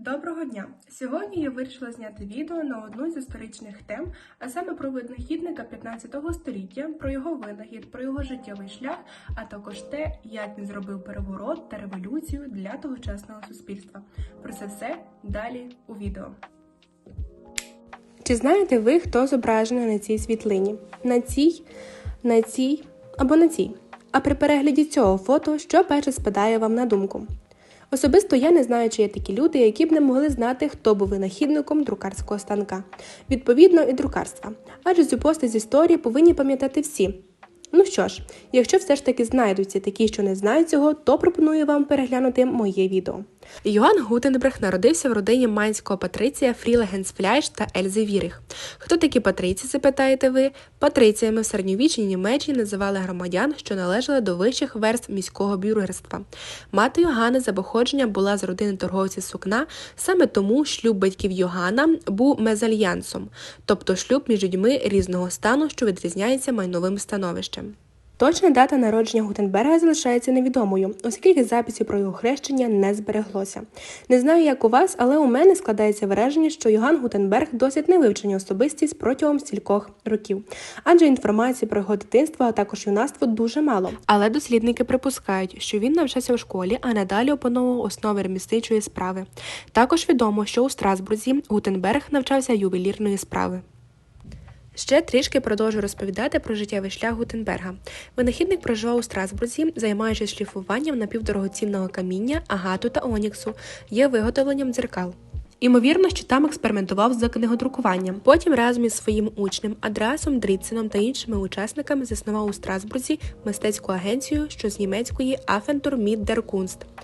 Доброго дня! Сьогодні я вирішила зняти відео на одну з історичних тем, а саме про винахідника 15 століття, про його винахід, про його життєвий шлях, а також те, як він зробив переворот та революцію для тогочасного суспільства. Про це все далі у відео. Чи знаєте ви, хто зображений на цій світлині? На цій, на цій або на цій? А при перегляді цього фото, що перше спадає вам на думку? Особисто я не знаю, чи є такі люди, які б не могли знати, хто був винахідником друкарського станка, відповідно і друкарства. Адже цю постать з історії повинні пам'ятати всі. Ну що ж, якщо все ж таки знайдуться такі, що не знають цього, то пропоную вам переглянути моє відео. Йоганн Гутенберг народився в родині майнського патриція Фріла Генсфляйш та Ельзи Вірих. Хто такі патриці, запитаєте ви? Патриціями в середньовічній Німеччині називали громадян, що належали до вищих верств міського бюргерства. Мати Йоганна за походження була з родини торговців сукна, саме тому шлюб батьків Йоганна був мезальянсом, тобто шлюб між людьми різного стану, що відрізняється майновим становищем. Точна дата народження Гутенберга залишається невідомою, оскільки записів про його хрещення не збереглося. Не знаю, як у вас, але у мене складається враження, що Йоган Гутенберг досить невивчена особистість протягом стількох років, адже інформації про його дитинство, а також юнацтво дуже мало. Але дослідники припускають, що він навчався в школі, а надалі опановував основи ремісничої справи. Також відомо, що у Страсбурзі Гутенберг навчався ювелірної справи. Ще трішки продовжу розповідати про життєвий шлях Гутенберга. Винахідник проживав у Страсбурзі, займаючись шліфуванням напівдорогоцінного каміння, агату та оніксу, є виготовленням дзеркал. Імовірно, що там експериментував з книгодрукуванням. Потім разом із своїм учнем Адреасом Дріценом та іншими учасниками заснував у Страсбурзі мистецьку агенцію, що з німецької Афентур Мід дер.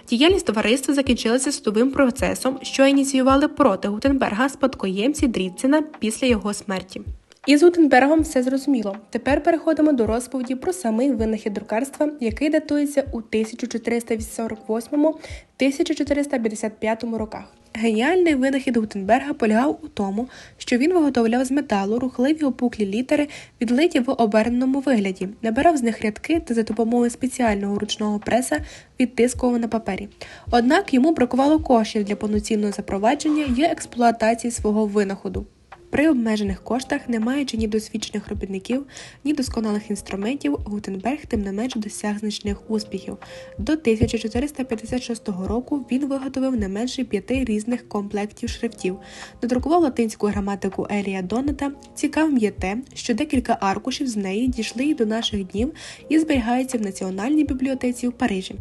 Діяльність товариства закінчилася судовим процесом, що ініціювали проти Гутенберга спадкоємці Дріцена після його смерті. Із Гутенбергом все зрозуміло. Тепер переходимо до розповіді про самий винахід друкарства, який датується у 1448-1455 роках. Геніальний винахід Гутенберга полягав у тому, що він виготовляв з металу рухливі опуклі літери, відлиті в оберненому вигляді, набирав з них рядки та за допомогою спеціального ручного преса відтискував на папері. Однак йому бракувало коштів для повноцінного запровадження і експлуатації свого винаходу. При обмежених коштах, не маючи ні досвідчених робітників, ні досконалих інструментів, Гутенберг тим не менш досяг значних успіхів. До 1456 року він виготовив не менше п'яти різних комплектів шрифтів, надрукував латинську граматику Елія Донета. Цікавим є те, що декілька аркушів з неї дійшли і до наших днів і зберігаються в Національній бібліотеці в Парижі.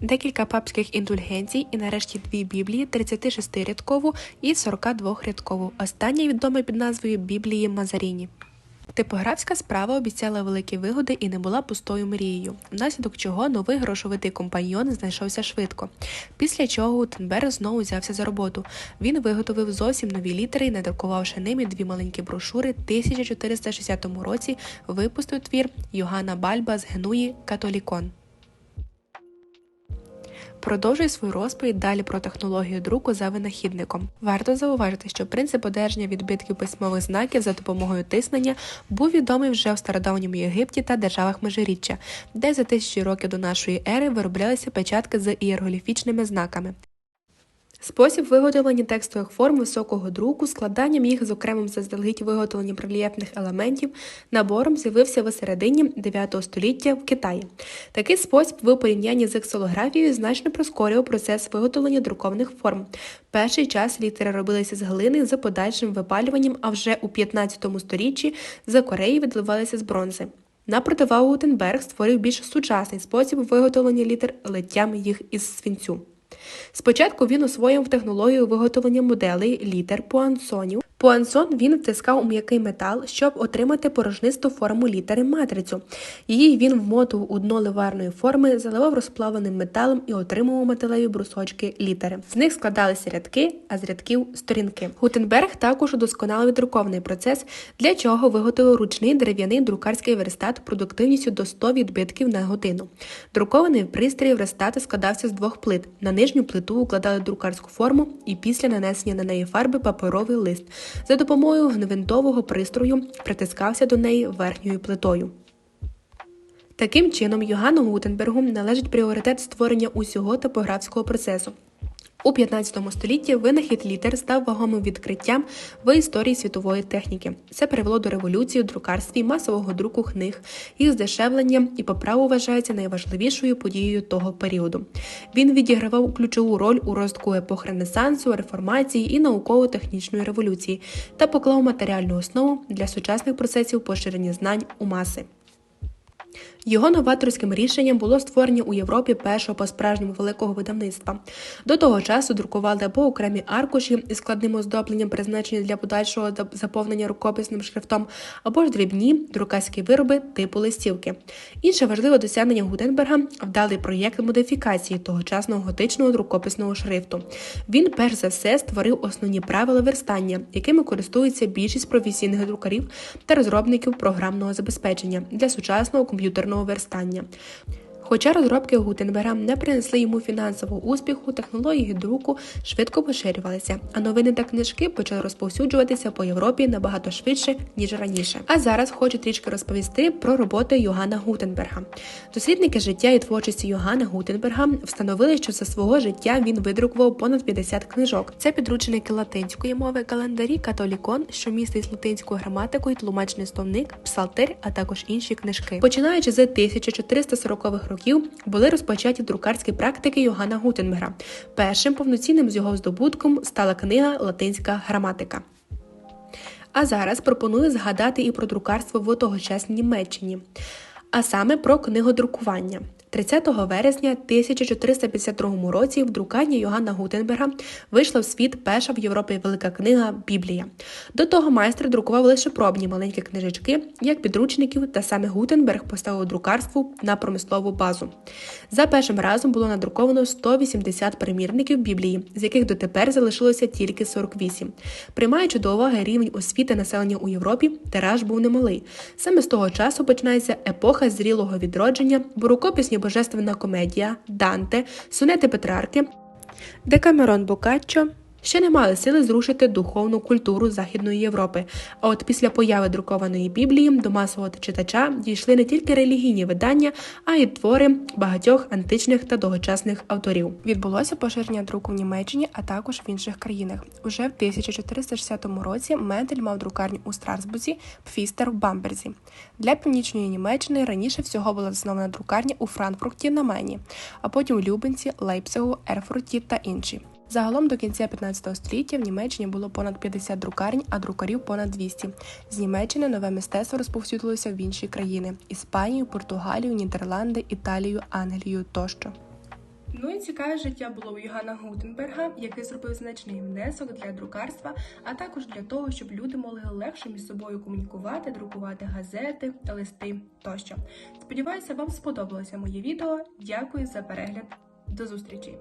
Декілька папських індульгенцій і нарешті дві біблії 36-рядкову і 42-рядкову. Остання відома під назвою Біблії Мазаріні. Типографська справа обіцяла великі вигоди і не була пустою мрією, внаслідок чого новий грошовитий компаньйон знайшовся швидко. Після чого Гутенберг знову взявся за роботу. Він виготовив зовсім нові літери і надрукувавши ними дві маленькі брошури, 1460 році випустив твір Йоганна Бальба з Генуї Католікон. Продовжує свою розповідь далі про технологію друку за винахідником. Варто зауважити, що принцип одержання відбитків письмових знаків за допомогою тиснення був відомий вже в стародавньому Єгипті та державах Межиріччя, де за тисячі років до нашої ери вироблялися печатки з ієрогліфічними знаками. Спосіб виготовлення текстових форм високого друку, складанням їх з окремим заздалегідь виготовленням рельєфних елементів, набором з'явився в середині 9 століття в Китаї. Такий спосіб в порівнянні з ексолографією значно прискорював процес виготовлення друкованих форм. Перший час літери робилися з глини за подальшим випалюванням, а вже у 15 сторіччі за Кореї відливалися з бронзи. На противагу Гутенберг створив більш сучасний спосіб виготовлення літер литтям їх із свинцю. Спочатку він освоїв технологію виготовлення моделей літер пуансонів. Пуансон він втискав у м'який метал, щоб отримати порожнисту форму літери матрицю. Її він вмотував у дно ливарної форми, заливав розплавленим металом і отримував металеві брусочки літери. З них складалися рядки, а з рядків сторінки. Гутенберг також удосконалив друкований процес, для чого виготовив ручний дерев'яний друкарський верстат продуктивністю до 100 відбитків на годину. Друкований пристрій верстата складався з двох плит. На нижню плиту укладали друкарську форму і після нанесення на неї фарби паперовий лист. За допомогою гвинтового пристрою притискався до неї верхньою плитою. Таким чином, Йоганну Гутенбергу належить пріоритет створення усього топографського процесу. У 15 столітті винахід літер став вагомим відкриттям в історії світової техніки. Це привело до революції у друкарстві, масового друку книг, їх здешевлення і по праву вважається найважливішою подією того періоду. Він відігравав ключову роль у розвитку епох Ренесансу, реформації і науково-технічної революції та поклав матеріальну основу для сучасних процесів поширення знань у маси. Його новаторським рішенням було створення у Європі першого по-справжньому великого видавництва. До того часу друкували або окремі аркуші із складним оздобленням, призначені для подальшого заповнення рукописним шрифтом, або ж дрібні друкарські вироби типу листівки. Інше важливе досягнення Гутенберга вдалий проєкт модифікації тогочасного готичного друкописного шрифту. Він перш за все створив основні правила верстання, якими користуються більшість професійних друкарів та розробників програмного забезпечення для сучасного комп'ютерного верстання. Хоча розробки Гутенберга не принесли йому фінансового успіху, технології друку швидко поширювалися, а новини та книжки почали розповсюджуватися по Європі набагато швидше ніж раніше. А зараз хочу трішки розповісти про роботи Йоганна Гутенберга. Дослідники життя і творчості Йоганна Гутенберга встановили, що за свого життя він видрукував понад 50 книжок. Це підручники латинської мови, календарі, католікон, що містить латинську граматику і тлумачний словник, псалтир, а також інші книжки. Починаючи з 1440-х років років були розпочаті друкарські практики Йоганна Гутенберга. Першим повноцінним з його здобутком стала книга Латинська граматика. А зараз пропоную згадати і про друкарство в тогочасній Німеччині, а саме про книгодрукування. 30 вересня 1452 році в друкарні Йоганна Гутенберга вийшла в світ перша в Європі велика книга Біблія. До того майстер друкував лише пробні маленькі книжечки, як підручників, та саме Гутенберг поставив друкарству на промислову базу. За першим разом було надруковано 180 примірників Біблії, з яких дотепер залишилося тільки 48. Приймаючи до уваги рівень освіти населення у Європі, тираж був немалий. Саме з того часу починається епоха зрілого відродження, бо рукописні Божественна комедія, Данте, сонети Петрарки, Декамерон Бокаччо ще не мали сили зрушити духовну культуру Західної Європи. А от після появи друкованої Біблії до масового читача дійшли не тільки релігійні видання, а й твори багатьох античних та довгочасних авторів. Відбулося поширення друку в Німеччині, а також в інших країнах. Уже в 1460 році Мендель мав друкарню у Страсбурзі, Пфістер в Бамберзі. Для північної Німеччини раніше всього була заснована друкарня у Франкфурті на Мені, а потім у Любенці, Лейпцигу, Ерфурті та інші. Загалом до кінця 15 століття в Німеччині було понад 50 друкарень, а друкарів понад 200. З Німеччини нове мистецтво розповсюдилося в інші країни: Іспанію, Португалію, Нідерланди, Італію, Англію тощо. Ну і цікаве життя було у Йоганна Гутенберга, який зробив значний внесок для друкарства, а також для того, щоб люди могли легше між собою комунікувати, друкувати газети, листи тощо. Сподіваюся, вам сподобалося моє відео. Дякую за перегляд. До зустрічі!